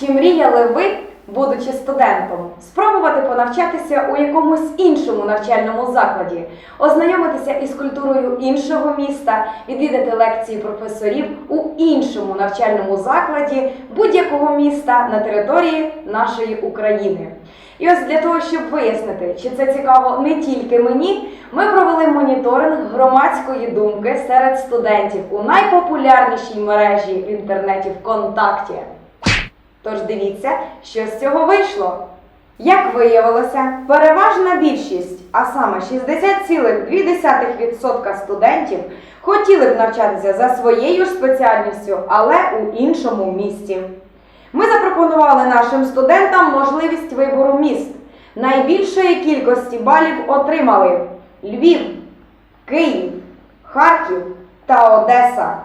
Чи мріяли ви, будучи студентом, спробувати понавчатися у якомусь іншому навчальному закладі, ознайомитися із культурою іншого міста, відвідати лекції професорів у іншому навчальному закладі будь-якого міста на території нашої України? І ось для того, щоб вияснити, чи це цікаво не тільки мені, ми провели моніторинг громадської думки серед студентів у найпопулярнішій мережі в інтернеті ВКонтакті. Тож дивіться, що з цього вийшло. Як виявилося, переважна більшість, а саме 60,2% студентів, хотіли б навчатися за своєю спеціальністю, але у іншому місті. Ми запропонували нашим студентам можливість вибору міст. Найбільшої кількості балів отримали Львів, Київ, Харків та Одеса.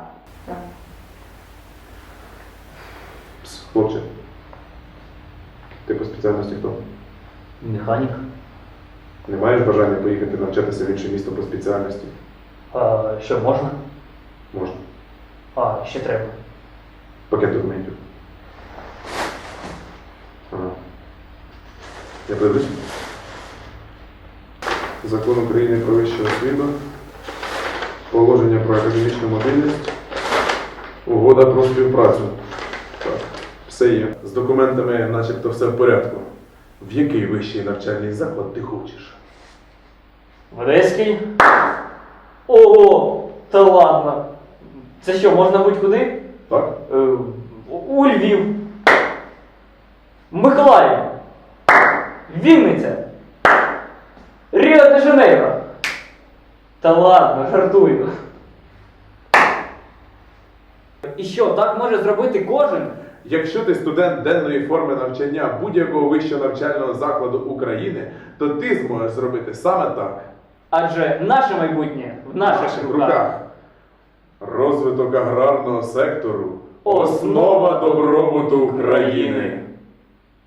Хлопче. Ти по спеціальності хто? Механік. Не маєш бажання поїхати навчатися в інше місто по спеціальності? А, що можна? Можна. А, ще треба. Пакет документів. Ага. Я подивлюсь. Закон України про вищу освіту. Положення про академічну мобільність. Угода про співпрацю. Все є. З документами начебто все в порядку. В який вищий навчальний заклад ти хочеш? В Одеський? Ого, та ладно. Це що, можна будь-куди? Так? Е, у Львів. Миколаїв. Вінниця. Ріо де Жанейро. Та ладно, жартую. І що, так може зробити кожен? Якщо ти студент денної форми навчання будь-якого вищого навчального закладу України, то ти зможеш зробити саме так. Адже наше майбутнє в наших руках. Розвиток аграрного сектору основа добробуту України.